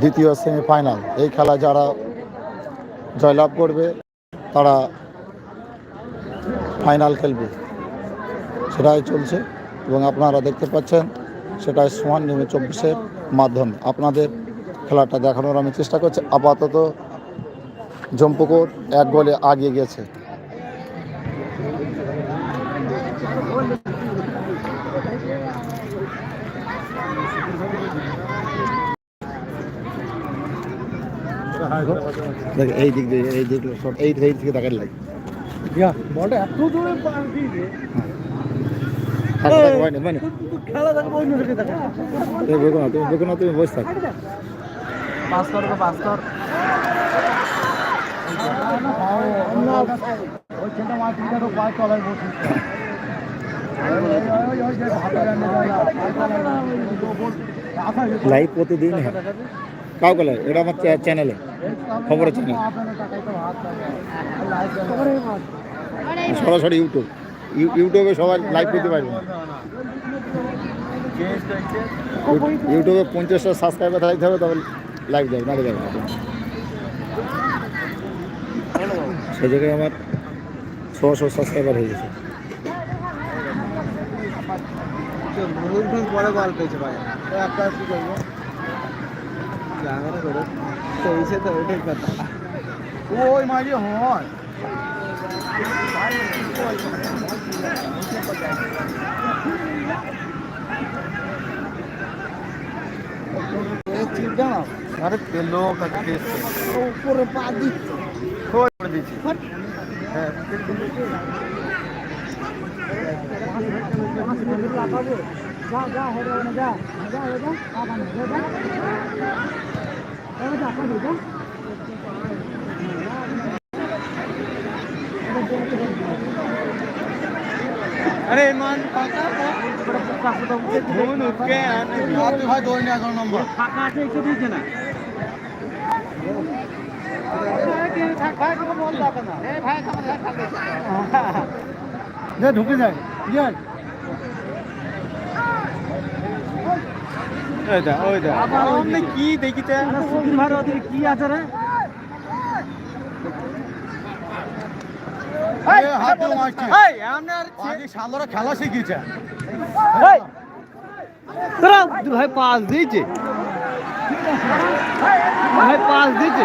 দ্বিতীয় সেমিফাইনাল। এই খেলা যারা জয়লাভ করবে, তারা ফাইনাল খেলবে। সেটাই চলছে এবং আপনারা দেখতে পাচ্ছেন, সেটাই সমান নিউজ চব্বিশের মাধ্যমে। আপনাদের খেলাটা দেখানোর আমি চেষ্টা করছি। আপাতত জম্পুকুর এক গোলে আগিয়ে গেছে। দেখ এই দিক দিয়ে এই দিক সব এই এই থেকে দেখার লাগে। বলটা এত দূরে পার দিয়ে তুমি বেগো না তুমি বেগো না তুমি বসে থাক। পাস কর পাস কর। ওই ছেলেটা মাছ পায়ে তলায় বসে। লাইভ প্রতিদিন হয়। কাউ গেলে এটা আমার চ্যানেলে খবরের চ্যানেল। সরাসরি ইউটিউব। ইউটিউবে সবাই লাইভ করতে পারবে না। ইউটিউবে পঞ্চাশটা সাবস্ক্রাইবার থাকতে হবে তবে লাইভ যাবে না যাবে না। সেই জায়গায় আমার ছশো সাবস্ক্রাইবার হয়ে গেছে। পরে গল্প পেয়েছে ভাই। একটা কি করব? জানানো করে চলছে তো ওইটাই কথা ওই মাঝে হয় আরে পেল কাকে উপরে পা দিচ্ছে খোঁজ করে দিচ্ছি হ্যাঁ আরে মান কথা ফোন উঠকে তুই হয় দৌড় নিয়ে এগারো নম্বর। ফাঁকা আছে একটু দিয়েছে না? ঢুকে যায়। ওইটা ওইটা। আপনি কি দেখিতে? ভারতের কি আছে রে? খেলা শিখিয়েছে। তোরা ভাই পাস দিয়েছে। ভাই পাস দিয়েছে।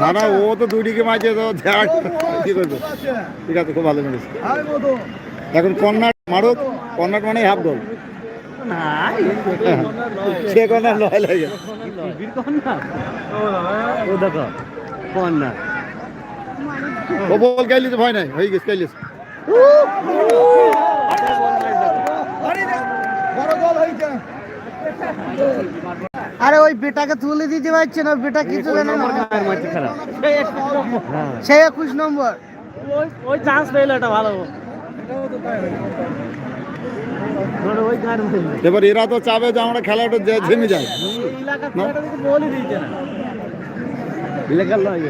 না না ও তো দুই দিকে মাঝে তো দেখ কি করবে? ঠিক আছে খুব ভালো মেরেছে এখন কর্নার মারুক কর্নার মানে হাফ গোল সে কর্নার লয় লাগে ও দেখো কোন ও বল গাইলিস ভয় নাই হয়ে গেছে গাইলিস আরে ওই বেটাকে তুলে দিতে পারছে না বেটা কিছু জানে না সেই একুশ নম্বর। ওই চান্স পেলে এটা ভালো। এবার এরা তো চাবে যে আমরা খেলাটা যে ঝেমে যায়। না? বলে দিয়েছে না। ইলেগাল নয়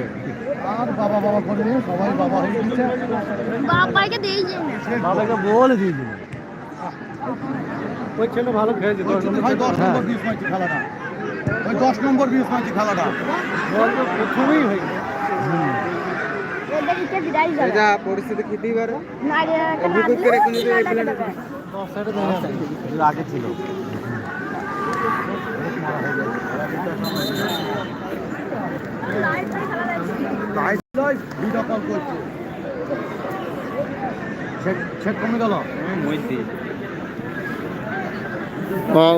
আর বাবা বাবা করে নিয়ে সবাই বাবা হয়ে গেছে বাবাকে বলে দিয়েছে ওই ছেলে ভালো খেয়েছে দশ নম্বর দশ নম্বর বিশ পাইছে খেলাটা। ওই দশ নম্বর বিশ পাইছে খেলাটা। প্রথমেই হয়ে গেছে পরিস্থিতি খেতেই পারে আগে ছিল। ভিডিও কল করছে। ছেদ কমে গেল। আহ,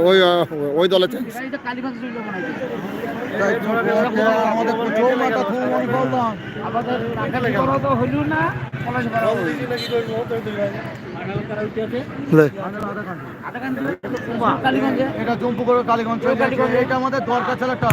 ওই ওই দলে কালীগঞ্জ আমাদের চৌমাথা খুব মনে এটা আমাদের দরকার ছিল এটা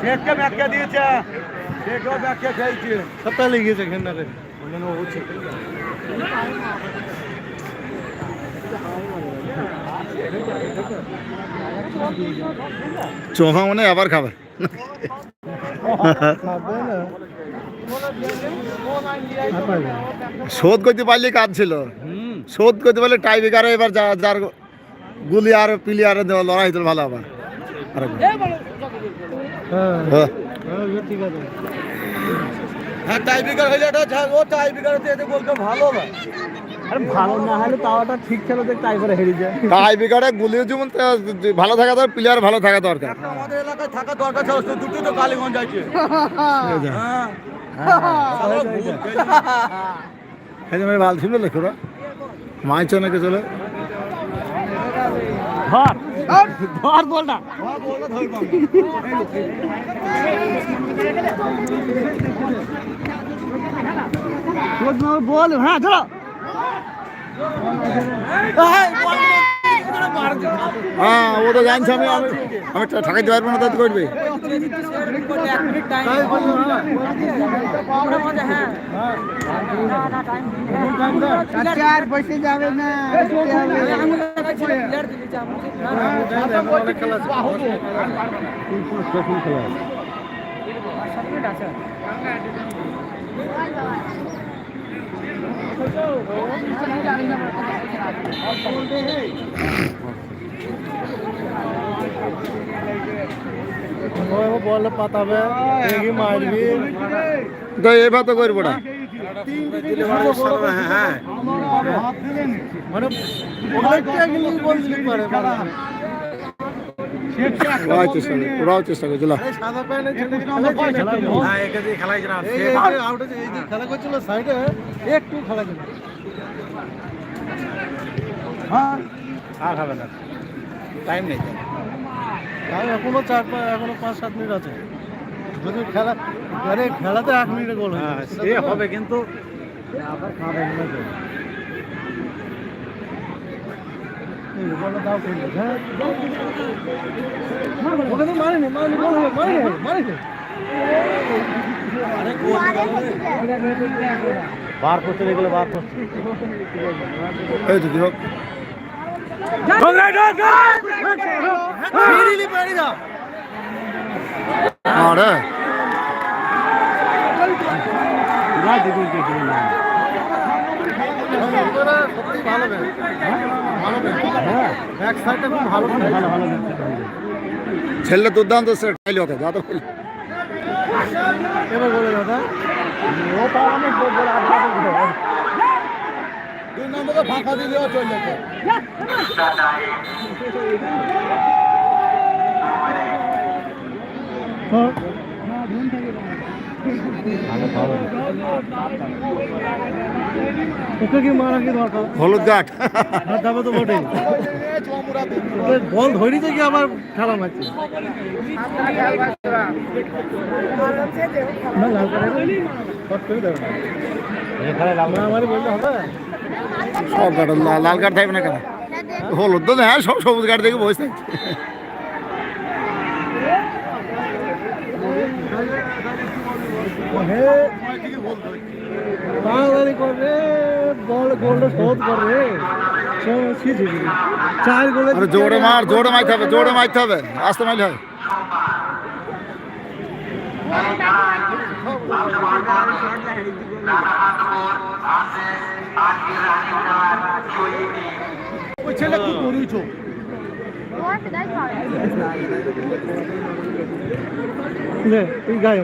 শেখকে ব্যাখ্যা দিয়েছে। শেখও ব্যাখ্যা খেয়েছে সপ্তাহে লেগেছে খেন্ডারে চোখা মনে আবার খাবে শোধ করতে পারলে কাজ ছিল। শোধ করতে পারলে টাই বেকারে এবার যা যার গুলি আর প্লেয়ার লড়াই হতো ভালো আবার। হ্যাঁ। হ্যাঁ টাই হয়ে যাটা ও টাই ব্রেকার হতে এতে বলতে ভালো না আরে ভালো না হলে তাওটা ঠিক ছিল তো টাই করে হেরে যায়। টাই বেকারে গুলিও যেমন তা- ভালো থাকা দরকার প্লেয়ার ভালো থাকা দরকার। আমাদের এলাকায় থাকা দরকার ছিল তো দুটো তো কালীগঞ্জ আছে। হ্যাঁ। এই যে আমি ভালো ছিল লেখো মাই চনাকে চলে? ধর ধর বল না বল না ধরবাম বল হ্যাঁ ধরো হ্যাঁ ও তো জানছে আমি আমি আমি পারব না তাই তো করবে। যাবে না বল পাতাবে দেখি মারবি তো এবার তো করব না মানে অনেকটা কিন্তু বলতে পারে ওরাও চেষ্টা করে ওরাও চেষ্টা খেলা করছিল সাইডে একটু খেলা ছিল হ্যাঁ আর হবে না টাইম নেই টাইম এখনও চার এখনও পাঁচ সাত মিনিট আছে যদি খেলা আরে খেলাতে এক মিনিটে গোল হ্যাঁ সে হবে কিন্তু আবার না তো এই বলটা দাও করলে হ্যাঁ ওকে তো মারেনি মারেনি বল হবে মারেনি মারেনি আরে গোল বার করতে গেলে বার করতে এই তো দিবক আরে সত্যি ভালো ব্যাট ভালো ব্যাট ব্যাক সাইডটা খুব ভালো ভালো ভালো ছেলে দুর্দান্ত এবার বলে দাদা। দুই নম্বরে ফাঁকা দিলেও চলে যেত ওকে কি মারা কি দরকার? হলুদ গাঠ হাত তো বল ধরি থেকে আবার খেলা মারছে? সব লাল গাঠ থাকবে না কেন? হলুদ তো হ্যাঁ সব সবুজ গাঠ দেখে বসে থাকছে হে তাড়াতাড়ি করে বল গোলটা শোধ করে চার গোলে আরে জোরে মার জোরে মারতে হবে জোরে মারতে হবে। আস্তে মারলে হয়। ওই ছেলে খুব করিয়েছ What? That's all. তুই গায়ে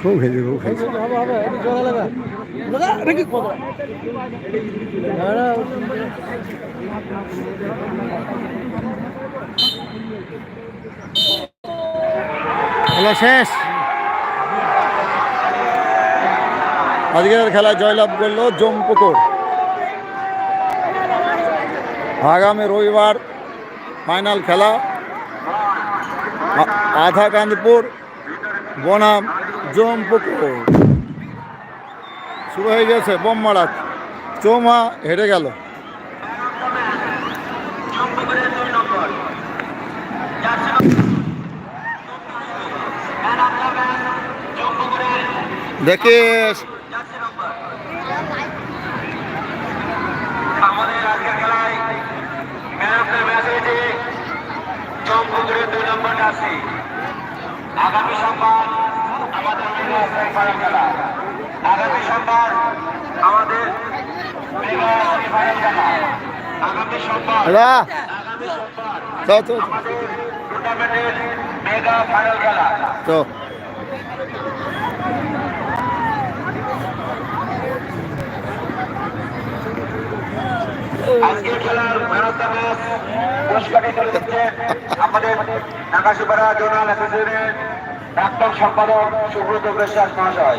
খুব হেজি খুব দাঁড়া খেলা শেষ। আজকের খেলায় জয়লাভ করল জমপুকুর। আগামী রবিবার ফাইনাল খেলা। আধা কান্দপুর বনাম, জমপুকুর। শুরু হয়ে গেছে বোম মারা চৌমা হেরে গেল। চম্পকের দুই নম্বর চারশো ম্যান অফ দ্য ম্যাচ চম্পকের দেখিস চারশো নম্বর আমাদের আজকের খেলায় ম্যান অফ দ্য ম্যাচ হয়েছে চম্পকের দুই নম্বর জার্সি আগামী সোমবার আমাদের মেগা সেমিফাইনাল খেলা আগামী সোমবার আমাদের মেগা সেমিফাইনাল খেলা আগামী সোমবার রা আগামী সোমবার চো চো আমাদের টুর্নামেন্টের আমাদের ঢাকা সুপারা জোনাল অ্যাসোসিয়েশনের প্রাক্তন সম্পাদক সুব্রত বিশ্বাস মহাশয়।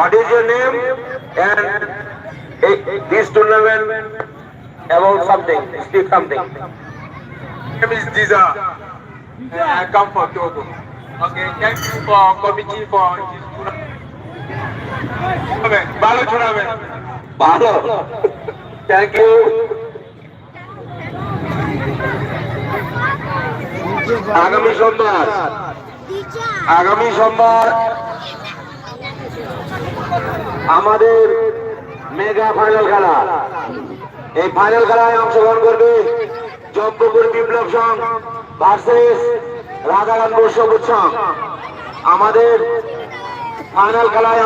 What is your name and eh, this tournament about something? Speak something. name is Diza. And I come from Togo. Okay, thank you for committee for this tournament. ভালো tournament. ভালো থ্যাংক ইউ আগামী সোমবার আগামী সোমবার আমাদের mega final খেলা। এই final খেলায় অংশগ্রহণ করবে যজ্ঞপুর বিপ্লব সংঘ ভার্সেস রাধাকান্ত সবুজ সংঘ। আমাদের ফাইনাল খেলায়